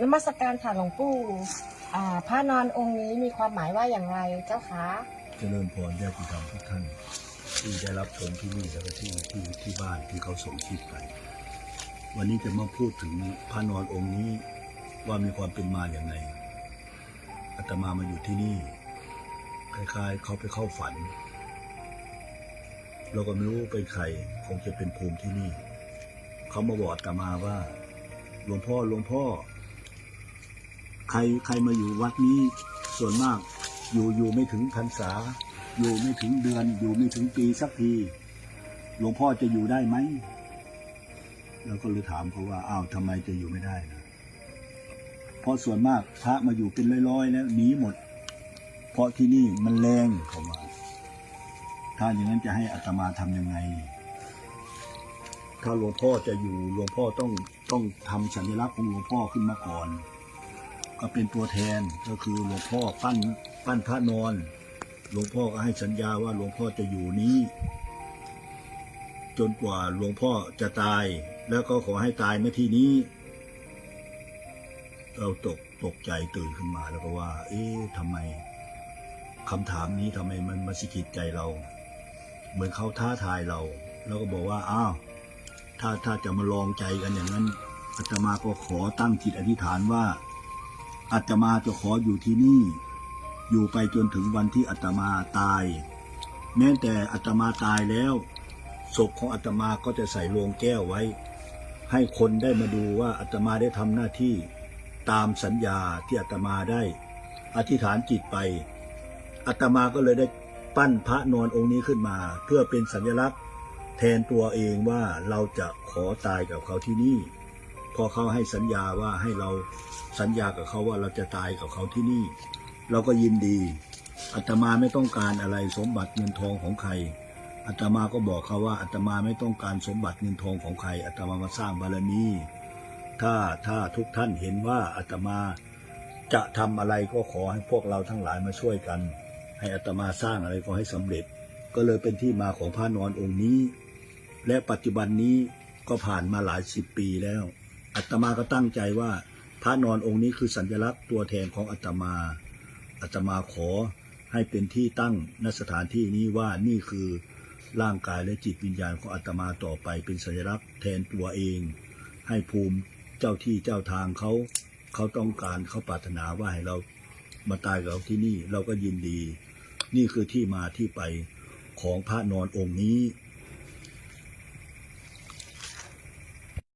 นมัสการค่ะหลวงปู่อ่าพระนอนองค์นี้มีความหมายว่าอย่างไรเจ้าคะเจริญพรญาติธรรมทุกท่าน ที่ได้รับชมที่นี่แล้วก็ที่ที่ที่บ้านที่เขาส่งคลิปไป วันนี้จะมาพูดถึงพระนอนองค์นี้ว่ามีความเป็นมาอย่างไรอาตมามาอยู่ที่นี่คล้ายๆเขาไปเข้าฝัน เราก็ไม่รู้เป็นใครคงจะเป็นภูมิที่นี่ เขามาบอกอาตมาว่าหลวงพ่อหลวงพ่อ ใครใครมาอยู่วัดนี้ส่วนมาก อยู่อยู่ไม่ถึงพรรษา อยู่ไม่ถึงเดือน อยู่ไม่ถึงปีสักทีหลวงพ่อจะอยู่ได้ไหมเราก็เลยถามเขาว่าอ้าวทำไมจะอยู่ไม่ได้นะเพราะส่วนมากพระมาอยู่เป็นร้อยๆแล้วหนีหมด เพราะที่นี่มันแรงเขาว่าถ้าอย่างนั้นจะให้อัตมาทำยังไง ถ้าหลวงพ่อจะอยู่หลวงพ่อต้องต้องทำสัญลักษณ์ของหลวงพ่อขึ้นมาก่อน ก็เป็นตัวแทนก็คือหลวงพ่อปั้นปั้นพระนอน หลวงพ่อก็ให้สัญญาว่าหลวงพ่อจะอยู่นี้ จนกว่าหลวงพ่อจะตาย แล้วก็ขอให้ตายในที่นี้ เราตกตกใจตื่นขึ้นมาแล้วก็ว่า เอ๊ะทำไมคำถามนี้ทำไมมันมาสะกิดใจเรา เหมือนเขาท้าทายเรา แล้วก็บอกว่าอ้าวถ้าถ้าจะมาลองใจกันอย่างนั้นอาตมาก็ขอตั้งจิตอธิษฐานว่า อาตมาจะขออยู่ที่นี่ อยู่ไปจนถึงวันที่อาตมาตาย แม้แต่อาตมาตายแล้วศพของอาตมาก็จะใส่โลงแก้วไว้ ให้คนได้มาดูว่าอาตมาได้ทำหน้าที่ตามสัญญาที่อาตมาได้อธิษฐานจิตไปอาตมาก็เลยได้ปั้นพระนอนองค์นี้ขึ้นมา เพื่อเป็นสัญลักษณ์ แทนตัวเองว่าเราจะขอตายกับเขาที่นี่ พอเขาให้สัญญาว่าให้เราสัญญากับเขาว่าเราจะตายกับเขาที่นี่ เราก็ยินดีอาตมาไม่ต้องการอะไรสมบัติเงินทองของใครอาตมาก็บอกเขาว่าอาตมาไม่ต้องการสมบัติเงินทองของใครอาตมามาสร้างบารมีถ้าถ้าทุกท่านเห็นว่าอาตมาจะทำอะไรก็ขอให้พวกเราทั้งหลายมาช่วยกัน ให้อาตมาสร้างอะไรก็ให้สำเร็จ ก็เลยเป็นที่มาของพระนอนองค์นี้ และปัจจุบันนี้ก็ผ่านมาหลายสิบปีแล้ว อาตมาก็ตั้งใจว่าพระนอนองค์นี้คือสัญลักษณ์ตัวแทนของอาตมาอาตมาขอให้เป็นที่ตั้งณสถานที่นี้ว่านี่คือร่างกายและจิตวิญญาณของอาตมาต่อไปเป็นสัญลักษณ์แทนตัวเอง ให้ภูมิเจ้าที่เจ้าทางเขาเขาต้องการเขาปรารถนาว่าให้เรามาตายกับเราที่นี่เราก็ยินดี นี่คือที่มาที่ไปของพระนอนองค์นี้